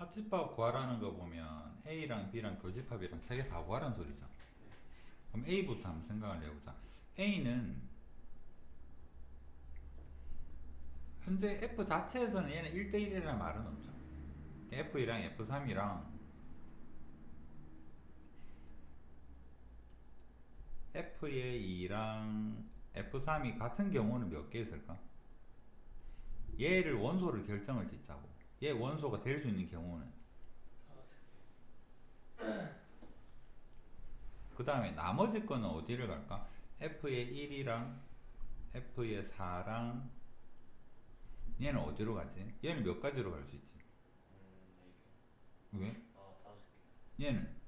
합집합 구하라는 거 보면 A랑 B랑 교집합이랑 세 개 다 구하라는 소리죠. 그럼 A부터 한번 생각을 해보자. A는 현재 F 자체에서는 얘는 1대1이라는 말은 없죠. F2랑 F3이랑 F의 2랑 F3이 같은 경우는 몇 개 있을까? 얘를 원소를 결정을 짓자고. 얘 원소가 될 수 있는 경우는 그 다음에 나머지 거는 어디를 갈까? F의 1이랑 F의 4랑 얘는 어디로 가지? 얘는 몇 가지로 갈 수 있지? 왜? 얘는.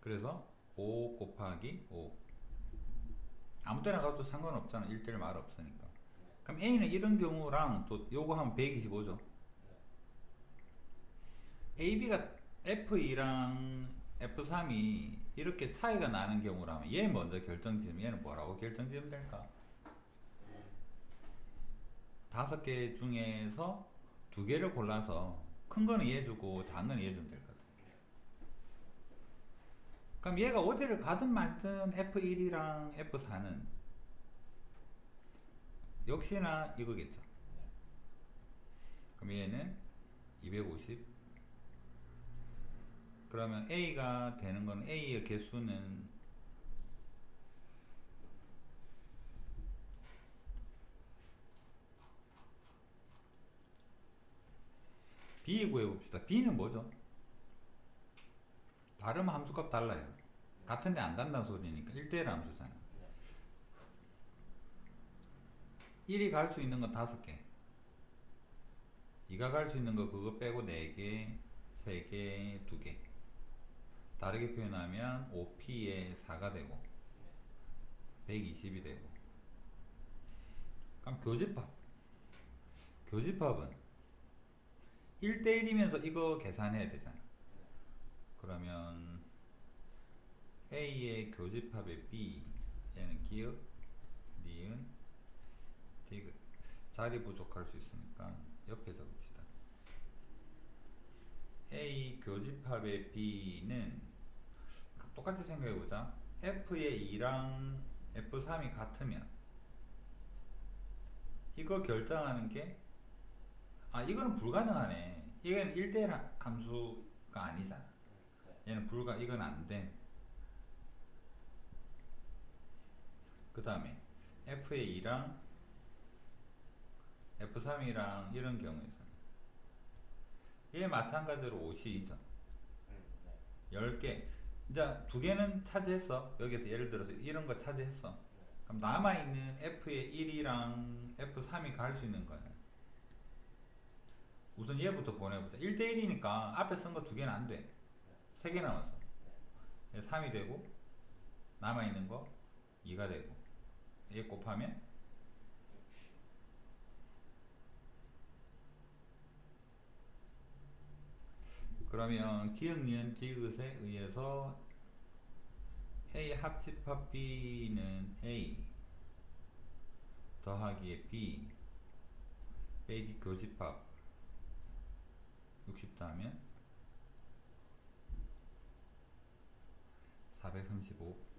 그래서 5 곱하기 5 아무 때나 가도 상관없잖아 1대1 말 없으니까 그럼 A는 이런 경우랑 또 요거 하면 125죠 AB가 F2랑 F3이 이렇게 차이가 나는 경우라면 얘 먼저 결정 지으면 얘는 뭐라고 결정 지으면 될까? 다섯 개 중에서 두 개를 골라서 큰 거는 얘 주고 작은 거는 얘 주면 될것 같아. 그럼 얘가 어디를 가든 말든 F1이랑 F4는 역시나 이거겠죠. 그럼 얘는 250 그러면 A가 되는 건 A의 개수는 B 구해봅시다. B는 뭐죠? 다른 함수값 달라요. 같은데 안 간다는 소리니까 1대1 함수잖아. 네. 1이 갈 수 있는 건 5개. 2가 갈 수 있는 거 그거 빼고 4개, 3개, 2개. 다르게 표현하면 5p에 4가 되고 120이 되고 그럼 교집합 교집합은 1대1이면서 이거 계산해야 되잖아 그러면 A의 교집합의 B 얘는 기억, 니은, 디귿. 자리 부족할 수 있으니까 옆에 적읍시다. A 교집합의 B는 똑같이 생각해보자. F의 2랑 F3이 같으면 이거 결정하는 게 아 이거는 불가능하네. 이건 1대1 함수가 아니잖아. 네. 얘는 불가 이건 안돼. 그 다음에 F의 2랑 F3이랑 이런 경우에서는 얘 마찬가지로 52죠 음, 네. 10개. 이제 두 개는 차지했어. 여기서 예를 들어서 이런 거 차지했어. 네. 그럼 남아있는 F의 1이랑 F3이 갈 수 있는 거는 우선 얘부터 보내보자. 1대1이니까 앞에 쓴 거 두 개는 안돼 세개 남았어 얘 3이 되고 남아있는 거 2가 되고 얘 곱하면. 그러면 니은, 디귿에 의해서 A 합집합 B는 A 더하기에 B 빼기 교집합 60 더하면 435